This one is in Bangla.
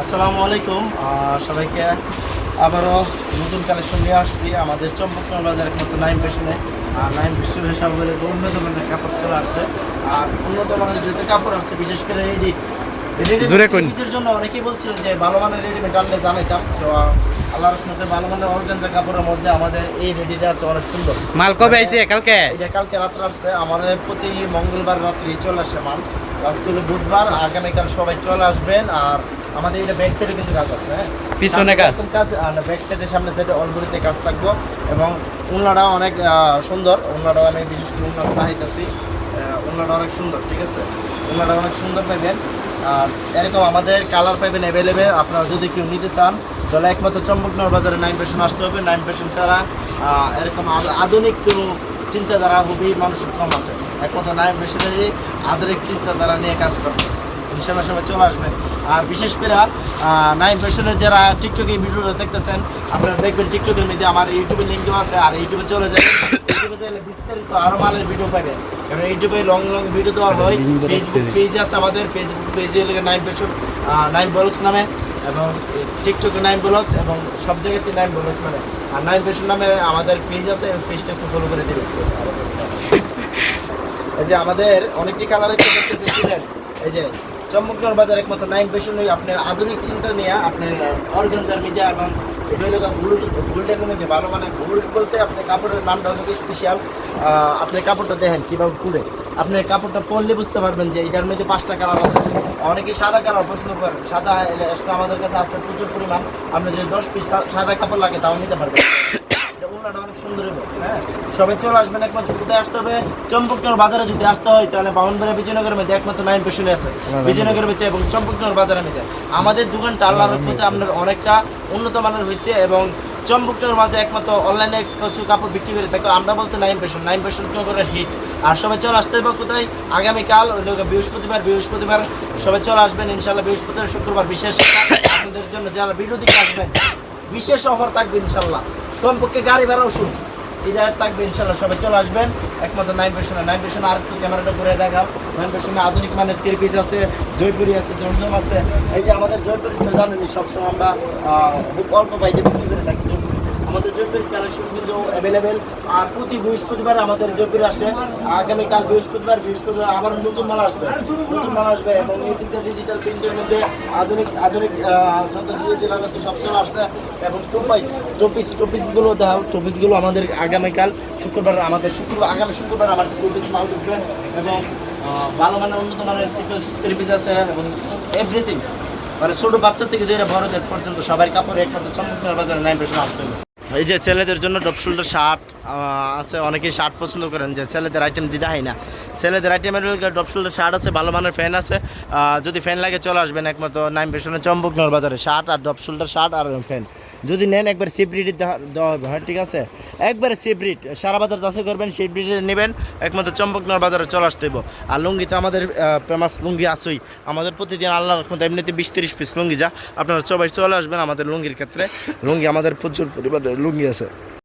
আসসালামু আলাইকুম। সবাইকে আবারও নতুন কালেকশন নিয়ে আসছি আমাদের চম্পকনগর বাজারের মতো নাইম ফ্যাশনে আর নাইম ফ্যাশনে সকলে উন্নত মানের কাপড় চলে আসছে আর উন্নত মানের যেতে কাপড় আছে বিশেষ করে রেডি রেডিমেডের জন্য অনেকেই বলছিলেন যে ভালো মানের রেডিমেড আনলে জানাইতাম। তো আল্লাহ রহমতে ভালো মানের অর্গানজা কাপড়ের মধ্যে আমাদের এই রেডিটা আছে অনেক সুন্দর। মাল কবে আইছে কালকে? এটা কালকে রাত্রে আসছে। আমাদের প্রতি মঙ্গলবার রাত্রি চলে আসে মাল। আজকে বুধবার আগামীকাল সবাই চলে আসবেন। আর আমাদের এটা ব্যাক সাইডে কিন্তু কাজ আছে হ্যাঁ? পিছনে কাজ? কাজ ব্যাক সাইডের সামনে সাইডে অলগুলিতে কাজ থাকব এবং উন্নাটা অনেক সুন্দর। উন্নাটা আমি বিশেষ করে উন্নাটা চাহিতেছি। উন্নাটা অনেক সুন্দর ঠিক আছে? উন্নাটা অনেক সুন্দর পাইবেন। আর এরকম আমাদের কালার পাইবেন অ্যাভেলেবেল আপনারা যদি কেউ নিতে চান তাহলে একমাত্র চম্পকনগর বাজারে নাইন পেশন আসতে হবে। নাইন পেশন ছাড়া এরকম আধুনিক কোনো চিন্তাধারা খুবই মানুষের কম আছে। একমাত্র নাইন পেশনেরই আধুনিক চিন্তাধারা নিয়ে কাজ করতেছে। ইনশাল্লাহ সবাই চলে আসবেন আর বিশেষ করে নাইন পেশনের যারা টিকটকে ভিডিওটা দেখতেছেন আপনারা দেখবেন টিকটকের মধ্যে আমার ইউটিউবে লিঙ্ক দেওয়া আছে আর ইউটিউবে চলে যাবেন। ইউটিউবে চাইলে বিস্তারিত আরও মালের ভিডিও পাবেন। কারণ ইউটিউবে লং লং ভিডিও দেওয়া হয়। ফেসবুক পেজ আছে। আমাদের। ফেসবুক পেজে নাইন পেশন নাইন ব্লগস নামে এবং টিকটকে নাইন ব্লগস এবং সব জায়গাতে নাইন ব্লগস নামে। আর নাইন পেশন নামে আমাদের পেজ আছে পেজটা একটু ফলো করে দেবেন। এই যে আমাদের অনেকটি কালারের এই যে চম্মকনগর বাজার একমাত্র নাইন পেশন আপনার আধুনিক চিন্তা নিয়ে আপনার অর্গানজার মিডিয়া এবং এটা হলো গোল্ড গোল্ডের মধ্যে ভালো মানে গোল্ড বলতে আপনার কাপড়ের নামটা হলো স্পেশাল আপনি কাপড়টা দেখেন কীভাবে পুড়ে। আপনি কাপড়টা পরলে বুঝতে পারবেন যে এটার মধ্যে পাঁচটা কালার আছে। অনেকেই সাদা কালার পছন্দ করেন, সাদা এক্সট্রা আমাদের কাছে আছে প্রচুর পরিমাণ। আপনি যদি দশ পিস সাদা কাপড় লাগে তাও নিতে পারবেন। অনেক সুন্দর হবে হ্যাঁ? সবাই চলে আসবেন একমাত্র কোথায় আসতে হবে। চম্পকনগর বাজারে যদি আসতে হয় তাহলে বাউনবাড়ি বিজয়নগরের মধ্যে একমাত্র নাইন পেশনে আছে। বিজয়নগরের মধ্যে এবং চম্পকনগর বাজারের মধ্যে। আমাদের দোকানটা আল্লাহর রহমতে আপনার অনেকটা উন্নত মানের হয়েছে এবং চম্পকনগর মাঝে একমাত্র অনলাইনে কিছু কাপড় বিক্রি করে থাকে। আমরা বলতে নাইন পেশন নাইন পেশন নগরের হিট। আর সবাই চলে আসতে হবে কোথায়? আগামীকাল ওই লোক বৃহস্পতিবার বৃহস্পতিবার সবাই চলে আসবেন। ইনশাল্লাহ বৃহস্পতিবার শুক্রবার বিশেষ আপনাদের জন্য যারা ভিডিও দিকে আসবেন বিশেষ অফার থাকবে ইনশাল্লাহ কমপক্ষে গাড়ি ভাড়া শুন এই জায়গায় থাকবে ইনশাল্লাহ সবাই চলে আসবেন। একমাত্র নাইন পেশনে নাইন পেশনে আর একটু ক্যামেরাটা ঘুরে দেখাও। নাইন পেশনে আধুনিক মানের তিরপিস আছে, জয়পুরি আছে, জমজম আছে। এই যে আমাদের জয়পুরি তো জানেনি সবসময় আমরা খুব অল্প পাইজে বিক্রি করে থাকি। জয়পুরি আমাদের জয়পুরি কালেকশন কিন্তু অ্যাভেলেবেল আর প্রতি বৃহস্পতিবার আমাদের জয়পুরি আসে। আগামীকাল বৃহস্পতিবার বৃহস্পতিবার আবার নতুন মাল আসবে। নতুন মাল আসবে এবং এই দিকটা ডিজিটাল প্রিন্টের মধ্যে আধুনিক আধুনিক যত ডিজিটাল আছে সব চলে আসছে এবং টোপাই, টোপিস, টোপিসগুলো দাও টোপিসগুলো আমাদের আগামীকাল শুক্রবার, আমাদের শুক্রবার আগামী শুক্রবার আমার টোপিস মাল ঢুকবে এবং ভালো মানের, উন্নত মানের সিকোয়েন্স আছে এবং এভরিথিং মানে ছোটো বাচ্চা থেকে ধরে বড়দের পর্যন্ত সবার কাপড় একমাত্র চমকনার বাজারে নাইন পেশন আসতে হবে। এই যে ছেলেদের জন্য ডপ শোল্ডার শার্ট আছে, অনেকেই শার্ট পছন্দ করেন যে ছেলেদের আইটেম দিতে হয় না। ছেলেদের আইটেমের ডপ শোল্ডার শার্ট আছে, ভালো মানের ফ্যান আছে। যদি ফ্যান লাগে চলে আসবেন একমাত্র নাইন পেশনের চম্বকনগর বাজারে, শার্ট আর ডপ শার্ট আর ফ্যান যদি নেন একবার সিপ্রিট দেওয়া হবে হ্যাঁ ঠিক আছে? একবারে সিপ্রিট সারা বাজার যাচাই করবেন সিপ্রিট নেবেন, একমাত্র চম্পকনগর বাজারে চলে আসতে হইব। আর লুঙ্গি তো আমাদের ফেমাস লুঙ্গি আসুই আমাদের প্রতিদিন আল্লাহর রহমতে এমনিতে বিশ তিরিশ পিস লুঙ্গি যা, আপনারা সবাই চলে আসবেন আমাদের লুঙ্গির ক্ষেত্রে। লুঙ্গি আমাদের প্রচুর পরিমাণে লুঙ্গি আছে।